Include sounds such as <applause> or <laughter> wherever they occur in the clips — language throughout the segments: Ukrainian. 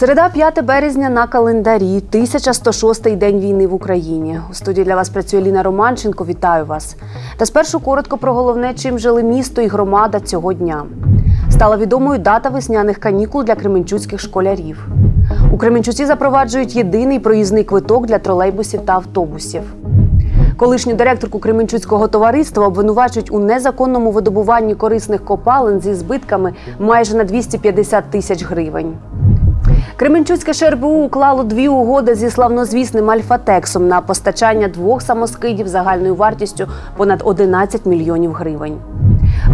Середа 5 березня на календарі, 1106 день війни в Україні. У студії для вас працює Ліна Романченко. Вітаю вас. Та спершу коротко про головне, чим жили місто і громада цього дня. Стала відомою дата весняних канікул для кременчуцьких школярів. У Кременчуці запроваджують єдиний проїзний квиток для тролейбусів та автобусів. Колишню директорку Кременчуцького товариства обвинувачують у незаконному видобуванні корисних копалин зі збитками майже на 250 тисяч гривень. Кременчуцьке ШРБУ уклало дві угоди зі славнозвісним Альфатексом на постачання двох самоскидів загальною вартістю понад 11 мільйонів гривень.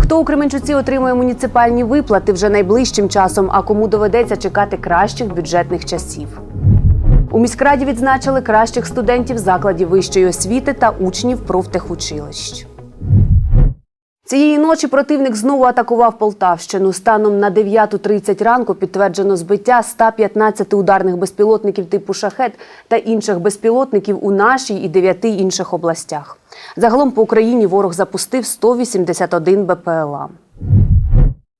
Хто у Кременчуці отримує муніципальні виплати вже найближчим часом, а кому доведеться чекати кращих бюджетних часів? У міськраді відзначили кращих студентів закладів вищої освіти та учнів профтехучилищ. Цієї ночі противник знову атакував Полтавщину. Станом на 9.30 ранку підтверджено збиття 115 ударних безпілотників типу шахет та інших безпілотників у нашій і 9 інших областях. Загалом по Україні ворог запустив 181 БПЛА.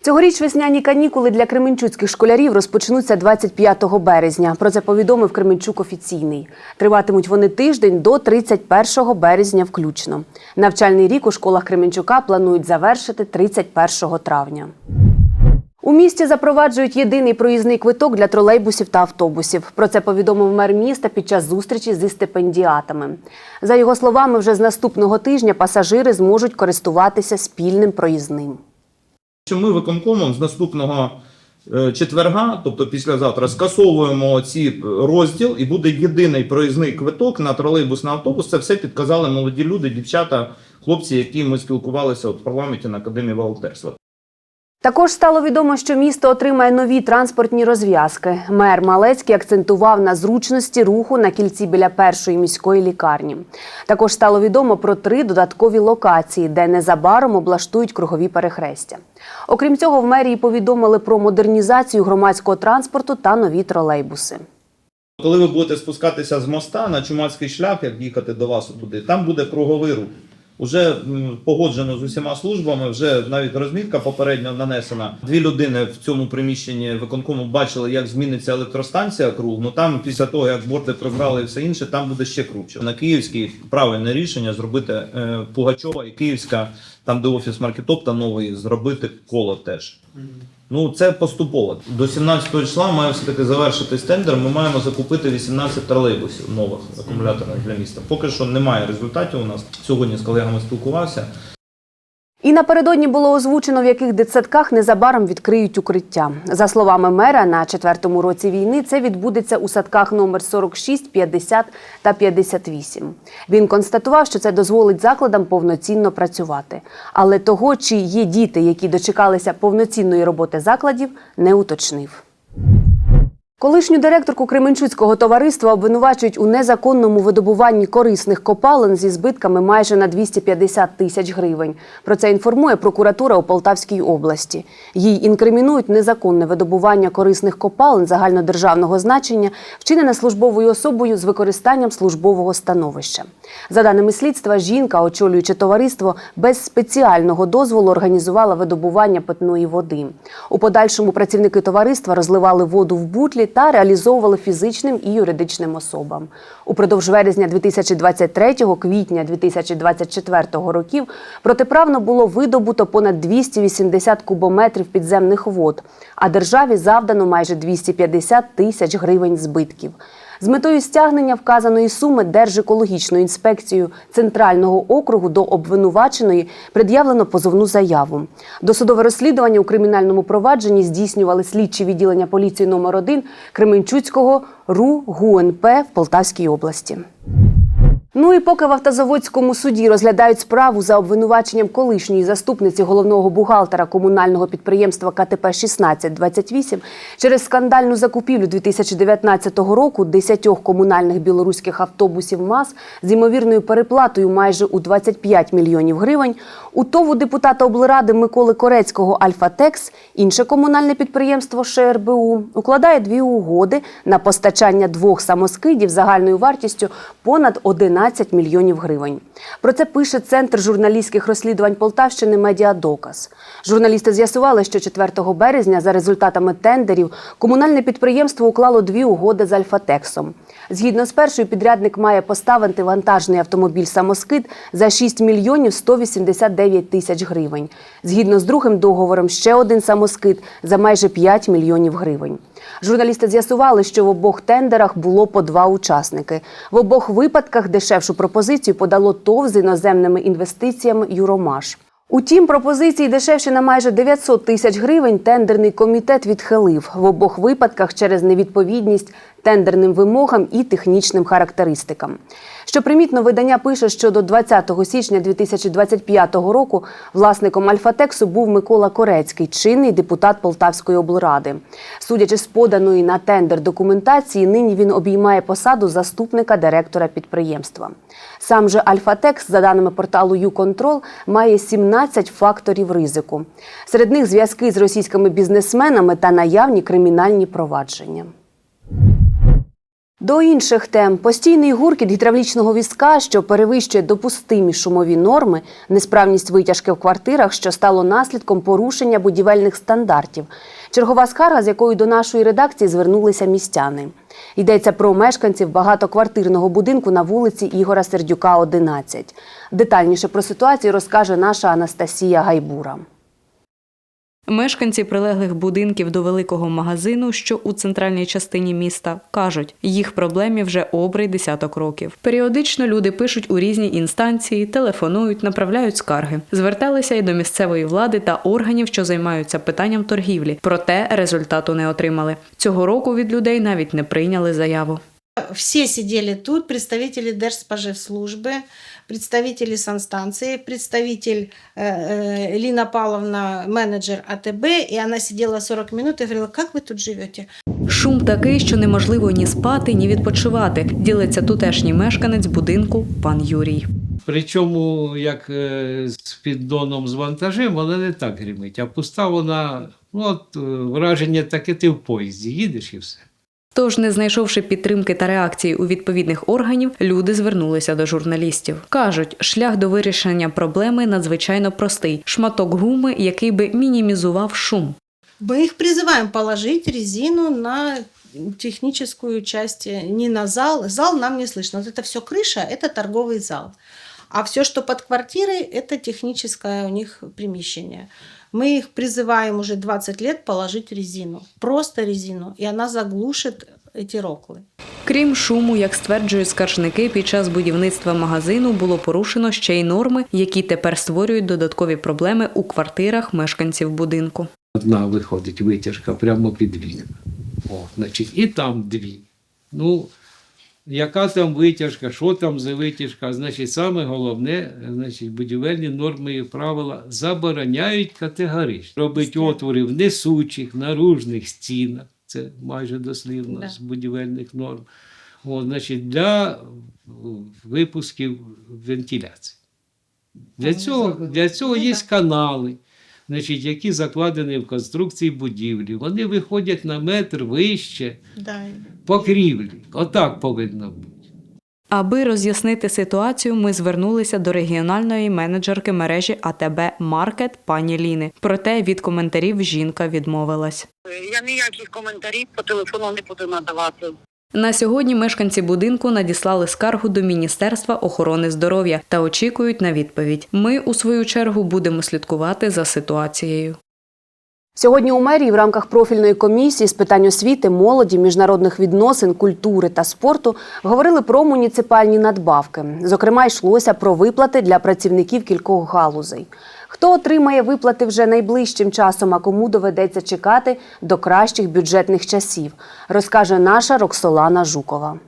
Цьогоріч весняні канікули для кременчуцьких школярів розпочнуться 25 березня. Про це повідомив Кременчук офіційний. Триватимуть вони тиждень до 31 березня включно. Навчальний рік у школах Кременчука планують завершити 31 травня. У місті запроваджують єдиний проїзний квиток для тролейбусів та автобусів. Про це повідомив мер міста під час зустрічі зі стипендіатами. За його словами, вже з наступного тижня пасажири зможуть користуватися спільним проїзним. Що ми виконкомом з наступного е, четверга, тобто післязавтра, скасовуємо ці розділ і буде єдиний проїзний квиток на тролейбус на автобус. Це все підказали молоді люди, дівчата, хлопці, які ми спілкувалися от в парламенті на академії волонтерства. Також стало відомо, що місто отримає нові транспортні розв'язки. Мер Малецький акцентував на зручності руху на кільці біля першої міської лікарні. Також стало відомо про три додаткові локації, де незабаром облаштують кругові перехрестя. Окрім цього, в мерії повідомили про модернізацію громадського транспорту та нові тролейбуси. Коли ви будете спускатися з моста на чумацький шлях, як їхати до вас туди, там буде круговий рух. Уже погоджено з усіма службами, вже навіть розмітка попередньо нанесена. Дві людини в цьому приміщенні виконкому бачили, як зміниться електростанція круг. Ну там після того, як борти прибрали і все інше, там буде ще круче. На Київській правильне рішення зробити е, Пугачова і Київська, там де офіс маркетопта новий, зробити коло теж. Ну це поступово. До 17 числа має все таки завершитись тендер. Ми маємо закупити 18 тролейбусів нових акумуляторних для міста. Поки що немає результатів. У нас сьогодні з колегами спілкувався. І напередодні було озвучено, в яких дитсадках незабаром відкриють укриття. За словами мера, на четвертому році війни це відбудеться у садках номер 46, 50 та 58. Він констатував, що це дозволить закладам повноцінно працювати. Але того, чи є діти, які дочекалися повноцінної роботи закладів, не уточнив. Колишню директорку Кременчуцького товариства обвинувачують у незаконному видобуванні корисних копалин зі збитками майже на 250 тисяч гривень. Про це інформує прокуратура у Полтавській області. Їй інкримінують незаконне видобування корисних копалин загальнодержавного значення, вчинене службовою особою з використанням службового становища. За даними слідства, жінка, очолюючи товариство, без спеціального дозволу організувала видобування питної води. У подальшому працівники товариства розливали воду в бутлі та реалізовували фізичним і юридичним особам. Упродовж вересня 2023 квітня 2024 років протиправно було видобуто понад 280 кубометрів підземних вод, а державі завдано майже 250 тисяч гривень збитків. З метою стягнення вказаної суми Держекологічною інспекцією Центрального округу до обвинуваченої пред'явлено позовну заяву. Досудове розслідування у кримінальному провадженні здійснювали слідчі відділення поліції номер 1 Кременчуцького РУ ГУНП в Полтавській області. Ну і поки в автозаводському суді розглядають справу за обвинуваченням колишньої заступниці головного бухгалтера комунального підприємства КТП 1628 через скандальну закупівлю 2019 року 10 комунальних білоруських автобусів МАЗ з ймовірною переплатою майже у 25 мільйонів гривень, у ТОВу депутата облради Миколи Корецького Альфатекс, інше комунальне підприємство ШРБУ укладає дві угоди на постачання двох самоскидів загальною вартістю понад 11 мільйонів гривень. Про це пише Центр журналістських розслідувань Полтавщини Медіадоказ. Журналісти з'ясували, що 4 березня за результатами тендерів комунальне підприємство уклало дві угоди з Альфатексом. Згідно з першою, підрядник має поставити вантажний автомобіль самоскид за 6 мільйонів 189 тисяч гривень. Згідно з другим договором, ще один самоскид за майже 5 мільйонів гривень. Журналісти з'ясували, що в обох тендерах було по два учасники. В обох випадках дешевшу пропозицію подало ТОВ з іноземними інвестиціями Юромаш. Утім, пропозиції дешевші на майже 900 тисяч гривень тендерний комітет відхилив в обох випадках через невідповідність тендерним вимогам і технічним характеристикам. Що примітно, видання пише, що до 20 січня 2025 року власником Альфатексу був Микола Корецький, чинний депутат Полтавської облради. Судячи з поданої на тендер документації, нині він обіймає посаду заступника директора підприємства. Сам же Альфатекс, за даними порталу «Юконтрол», має 17 факторів ризику. Серед них зв'язки з російськими бізнесменами та наявні кримінальні провадження. До інших тем постійний гуркіт гідравлічного візка, що перевищує допустимі шумові норми, несправність витяжки в квартирах, що стало наслідком порушення будівельних стандартів. Чергова скарга, з якою до нашої редакції звернулися містяни. Йдеться про мешканців багатоквартирного будинку на вулиці Ігора Сердюка, 11. Детальніше про ситуацію розкаже наша Анастасія Гайбура. Мешканці прилеглих будинків до великого магазину, що у центральній частині міста, кажуть, їх проблемі вже обрий десяток років. Періодично люди пишуть у різні інстанції, телефонують, направляють скарги. Зверталися і до місцевої влади та органів, що займаються питанням торгівлі. Проте результату не отримали. Цього року від людей навіть не прийняли заяву. Все сидели тут, представители Держспоживслужбы, представители санстанции, представитель э, э, Лина Павловна, менеджер АТБ, и она сидела 40 минут и говорила, как вы тут живете? Шум такий, що неможливо ні спати, ні відпочивати. Ділиться тутешній мешканець будинку пан Юрій. Причому, як е, з піддоном з вантажем, вона не так гримить, а пуста вона, ну от е, враження таке, ти в поїзді їдеш і все. Тож, не знайшовши підтримки та реакції у відповідних органів, люди звернулися до журналістів. кажуть, шлях до вирішення проблеми надзвичайно простий: шматок гуми, який би мінімізував шум. Мы их призываем положить резину на техническую часть, э, не на зал. Зал нам не слышно. Вот это все крыша, это торговый зал. А все, что под квартирой, это техническое у них примещение. Мы их призываем уже 20 лет положить резину. Просто резину. И она заглушит эти роклы. Крім шуму, як стверджують скаржники, під час будівництва магазину було порушено ще й норми, які тепер створюють додаткові проблеми у квартирах мешканців будинку. Одна виходить витяжка прямо під вікна. О, значить, і там дві. Ну, яка там витяжка, що там за витяжка? Значить, саме головне, значить, будівельні норми і правила забороняють категорично. Робить отвори в несучих, наружних стінах. Це майже дослівно Да. з будівельних норм. О, значить, для випусків вентиляції. Для цього, для цього є канали, значить, які закладені в конструкції будівлі. Вони виходять на метр вище Да. покрівлі. Отак повинно бути. Аби роз'яснити ситуацію, ми звернулися до регіональної менеджерки мережі АТБ Маркет пані Ліни. Проте від коментарів жінка відмовилась. Я ніяких коментарів по телефону не буду надавати. На сьогодні мешканці будинку надіслали скаргу до Міністерства охорони здоров'я та очікують на відповідь. Ми, у свою чергу, будемо слідкувати за ситуацією. Сьогодні у мерії в рамках профільної комісії з питань освіти, молоді, міжнародних відносин, культури та спорту говорили про муніципальні надбавки. Зокрема, йшлося про виплати для працівників кількох галузей. Хто отримає виплати вже найближчим часом, а кому доведеться чекати до кращих бюджетних часів, розкаже наша Роксолана Жукова.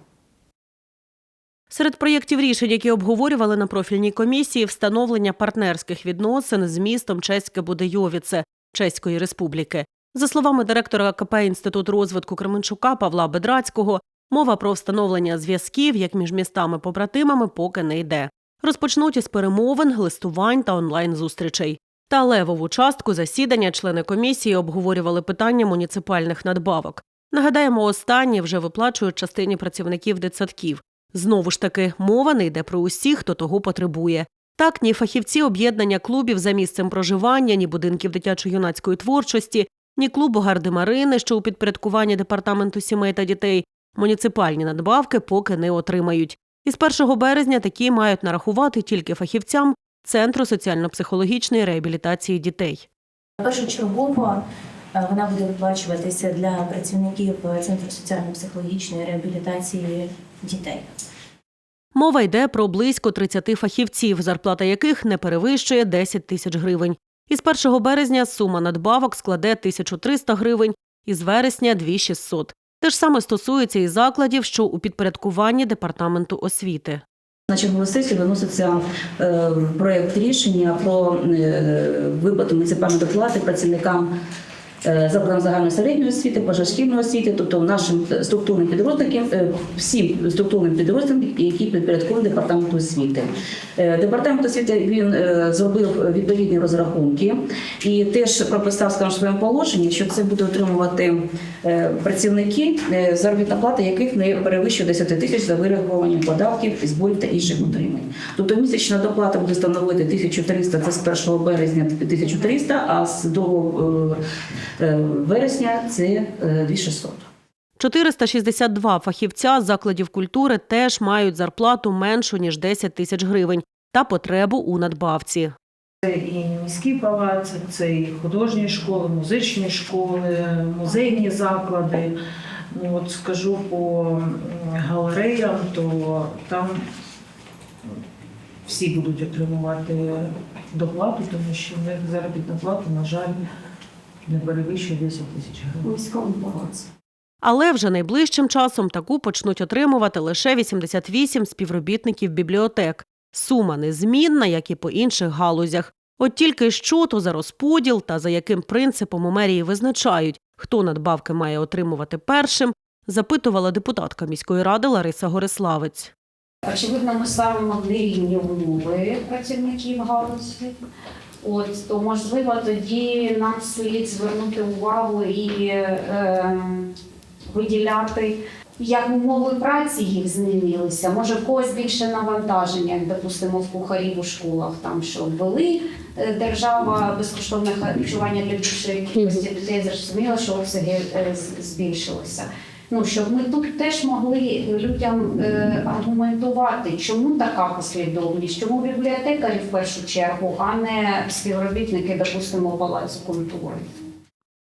Серед проєктів рішень, які обговорювали на профільній комісії, встановлення партнерських відносин з містом Чеське Будейовіце Чеської Республіки. За словами директора КП Інститут розвитку Кременчука Павла Бедрацького, мова про встановлення зв'язків як між містами-побратимами поки не йде. Розпочнуть із перемовин, листувань та онлайн-зустрічей. Та левову частку засідання члени комісії обговорювали питання муніципальних надбавок. Нагадаємо, останні вже виплачують частині працівників дитсадків. Знову ж таки, мова не йде про усіх, хто того потребує. Так, ні фахівці об'єднання клубів за місцем проживання, ні будинків дитячо-юнацької творчості, ні клубу Гарди Марини, що у підпорядкуванні департаменту сімей та дітей, муніципальні надбавки поки не отримають. Із 1 березня такі мають нарахувати тільки фахівцям Центру соціально-психологічної реабілітації дітей. Першочергово е, вона буде виплачуватися для працівників Центру соціально-психологічної реабілітації дітей. Мова йде про близько 30 фахівців, зарплата яких не перевищує 10 тисяч гривень. Із 1 березня сума надбавок складе 1300 гривень, із вересня – 2600. Те ж саме стосується і закладів, що у підпорядкуванні департаменту освіти. На чергову сесію виноситься е, проєкт рішення про е, виплату муніципальної доплати працівникам закладам загальної середньої освіти, позашкільної освіти, тобто нашим структурним підрозділам, е, всім структурним підрозділам, які підпорядковані департаменту освіти. Е, Департамент освіти він е, зробив відповідні розрахунки і теж прописав скажімо, своєму положенні, що це буде отримувати е, працівники, е, заробітна плата яких не перевищує 10 тисяч за вирахуванням податків, зборів та інших утримань. Тобто місячна доплата буде становити 1300, це з 1 березня 1300, а з 2 е, вересня це е, 2600. 462 фахівця закладів культури теж мають зарплату меншу, ніж 10 тисяч гривень та потребу у надбавці. Це і міський палац, це і художні школи, музичні школи, музейні заклади. Ну, от скажу по галереям, то там всі будуть отримувати доплату, тому що в них заробітна плата, на жаль, не перевищує 10 тисяч гривень. Міському палаці. Але вже найближчим часом таку почнуть отримувати лише 88 співробітників бібліотек. Сума незмінна, як і по інших галузях. От тільки що то за розподіл та за яким принципом у мерії визначають, хто надбавки має отримувати першим, запитувала депутатка міської ради Лариса Гориславець. Очевидно, ми ставимо дві рівні умови працівників галузі. От то можливо тоді нам слід звернути увагу і е, виділяти, як умови праці їх змінилися. Може, в когось більше навантаження, як допустимо, в кухарів у школах, там що ввели е, держава безкоштовне харчування для більшої кількості дітей. Зрозуміло, що обсяги е, з- збільшилися. Ну, щоб ми тут теж могли людям е, аргументувати, чому така послідовність, чому бібліотекарі в першу чергу, а не співробітники, допустимо, палацу культури.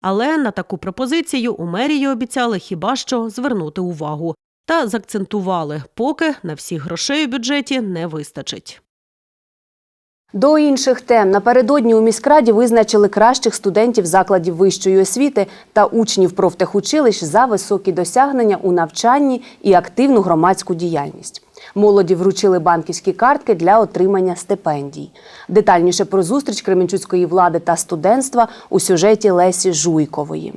Але на таку пропозицію у мерії обіцяли хіба що звернути увагу. Та закцентували, поки на всіх грошей у бюджеті не вистачить. До інших тем напередодні у міськраді визначили кращих студентів закладів вищої освіти та учнів профтехучилищ за високі досягнення у навчанні і активну громадську діяльність. Молоді вручили банківські картки для отримання стипендій. Детальніше про зустріч кременчуцької влади та студентства у сюжеті Лесі Жуйкової.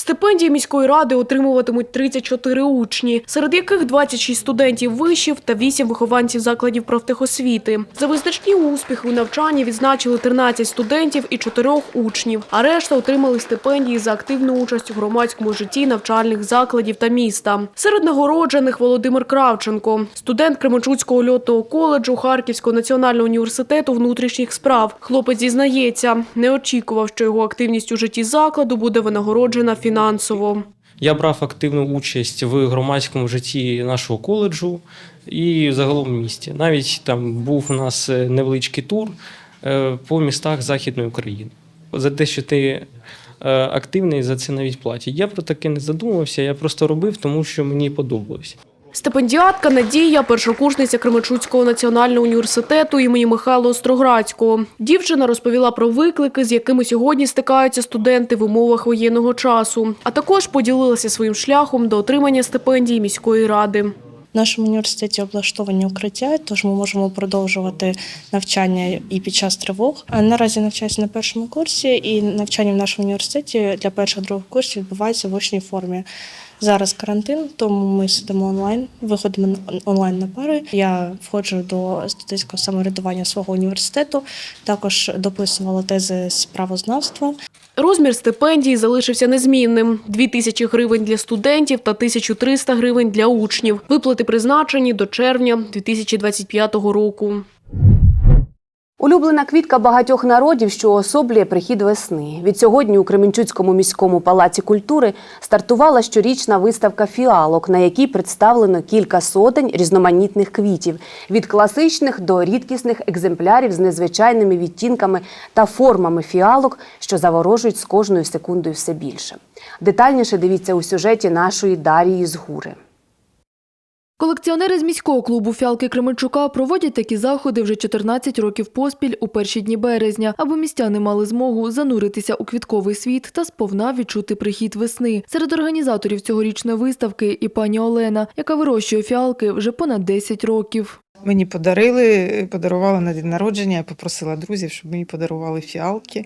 Стипендії міської ради отримуватимуть 34 учні, серед яких 26 студентів вишів та 8 вихованців закладів профтехосвіти. За визначні успіхи у навчанні відзначили 13 студентів і 4 учнів, а решта отримали стипендії за активну участь у громадському житті навчальних закладів та міста. Серед нагороджених Володимир Кравченко, студент Кременчуцького льотного коледжу Харківського національного університету внутрішніх справ. Хлопець зізнається, не очікував, що його активність у житті закладу буде винагороджена фінансово. Я брав активну участь в громадському житті нашого коледжу і загалом в місті. Навіть там був у нас е, невеличкий тур е, по містах Західної України. За те, що ти е, активний, за це навіть платять. Я про таке не задумувався, я просто робив, тому що мені подобалось. Стипендіатка Надія, першокурсниця Кременчуцького національного університету імені Михайла Остроградського. Дівчина розповіла про виклики, з якими сьогодні стикаються студенти в умовах воєнного часу, а також поділилася своїм шляхом до отримання стипендії міської ради. В нашому університеті облаштовані укриття, тож ми можемо продовжувати навчання і під час тривог. Наразі навчаюся на першому курсі, і навчання в нашому університеті для перших других курсів відбувається в очній формі. Зараз карантин, тому ми сидимо онлайн, виходимо онлайн на пари. Я входжу до студентського самоврядування свого університету. Також дописувала тези з правознавства. Розмір стипендії залишився незмінним: 2 тисячі гривень для студентів та 1300 гривень для учнів. Виплати призначені до червня 2025 року. Улюблена квітка багатьох народів, що особлює прихід весни. Від сьогодні у Кременчуцькому міському палаці культури стартувала щорічна виставка фіалок, на якій представлено кілька сотень різноманітних квітів від класичних до рідкісних екземплярів з незвичайними відтінками та формами фіалок, що заворожують з кожною секундою все більше. Детальніше дивіться у сюжеті нашої Дарії гури. Колекціонери з міського клубу Фіалки Кременчука проводять такі заходи вже 14 років поспіль у перші дні березня, аби містяни мали змогу зануритися у квітковий світ та сповна відчути прихід весни. Серед організаторів цьогорічної виставки і пані Олена, яка вирощує фіалки вже понад 10 років. Мені подарили, подарували на день народження. Я попросила друзів, щоб мені подарували фіалки.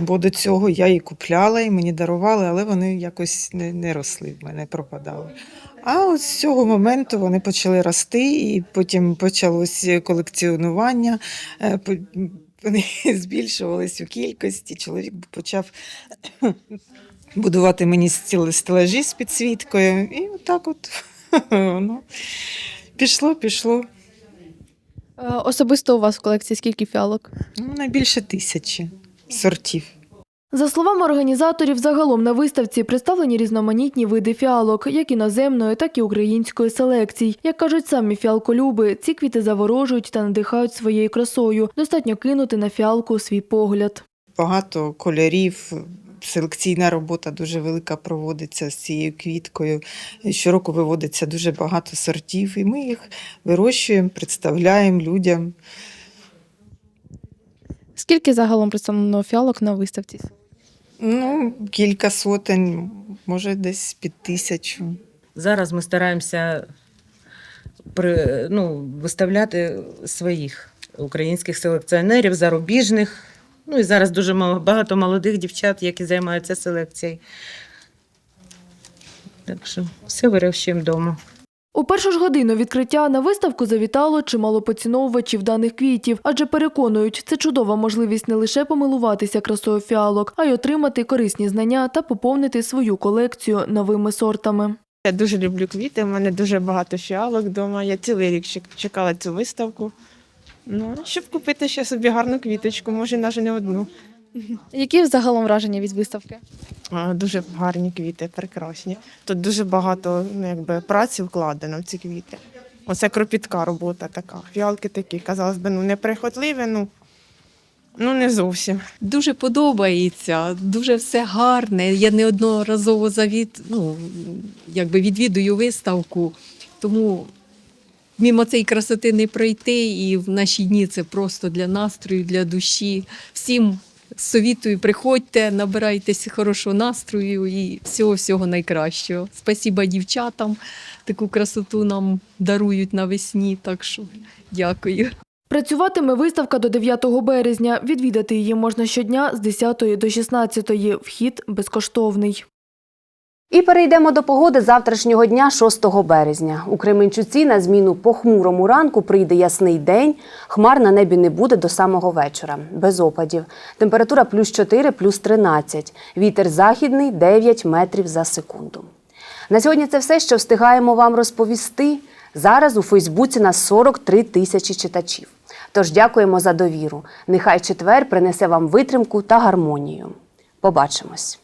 Бо до цього я її купляла і мені дарували, але вони якось не росли в мене, пропадали. А от з цього моменту вони почали рости, і потім почалось колекціонування. Е, Вони <laughs> збільшувались у кількості. Чоловік почав <coughs> будувати мені стелажі з підсвіткою. І отак от <laughs> воно пішло, пішло. Особисто у вас в колекції скільки фіалок? Ну, найбільше тисячі сортів. За словами організаторів, загалом на виставці представлені різноманітні види фіалок, як іноземної, так і української селекцій. Як кажуть самі фіалколюби, ці квіти заворожують та надихають своєю красою. Достатньо кинути на фіалку свій погляд. Багато кольорів. Селекційна робота дуже велика проводиться з цією квіткою. Щороку виводиться дуже багато сортів, і ми їх вирощуємо, представляємо людям. Скільки загалом представлено фіалок на виставці? Ну, кілька сотень, може, десь під тисячу. Зараз ми стараємося при, ну, виставляти своїх українських селекціонерів, зарубіжних. Ну і зараз дуже багато молодих дівчат, які займаються селекцією. Так що все вирощуємо вдома. У першу ж годину відкриття на виставку завітало чимало поціновувачів даних квітів, адже переконують, це чудова можливість не лише помилуватися красою фіалок, а й отримати корисні знання та поповнити свою колекцію новими сортами. Я дуже люблю квіти, у мене дуже багато фіалок вдома. Я цілий рік чекала цю виставку. Ну, щоб купити ще собі гарну квіточку, може навіть не одну. Які загалом враження від виставки? А, Дуже гарні квіти, прекрасні. Тут дуже багато ну, якби, праці вкладено в ці квіти. Оце кропітка робота така. Фіалки такі, казалось би, ну неприхотливі, ну, ну не зовсім. Дуже подобається, дуже все гарне. Я неодноразово завід, ну, якби відвідую виставку, тому мимо цієї красоти не пройти. І в наші дні це просто для настрою, для душі. Всім совітую, приходьте, набирайтеся хорошого настрою і всього-всього найкращого. Спасіба дівчатам, таку красоту нам дарують навесні, так що дякую. Працюватиме виставка до 9 березня. Відвідати її можна щодня з 10 до 16. Вхід безкоштовний. І перейдемо до погоди завтрашнього дня, 6 березня. У Кременчуці на зміну похмурому ранку прийде ясний день. Хмар на небі не буде до самого вечора, без опадів. Температура плюс 4, плюс 13. Вітер західний 9 метрів за секунду. На сьогодні це все, що встигаємо вам розповісти. Зараз у Фейсбуці нас 43 тисячі читачів. Тож дякуємо за довіру. Нехай четвер принесе вам витримку та гармонію. Побачимось.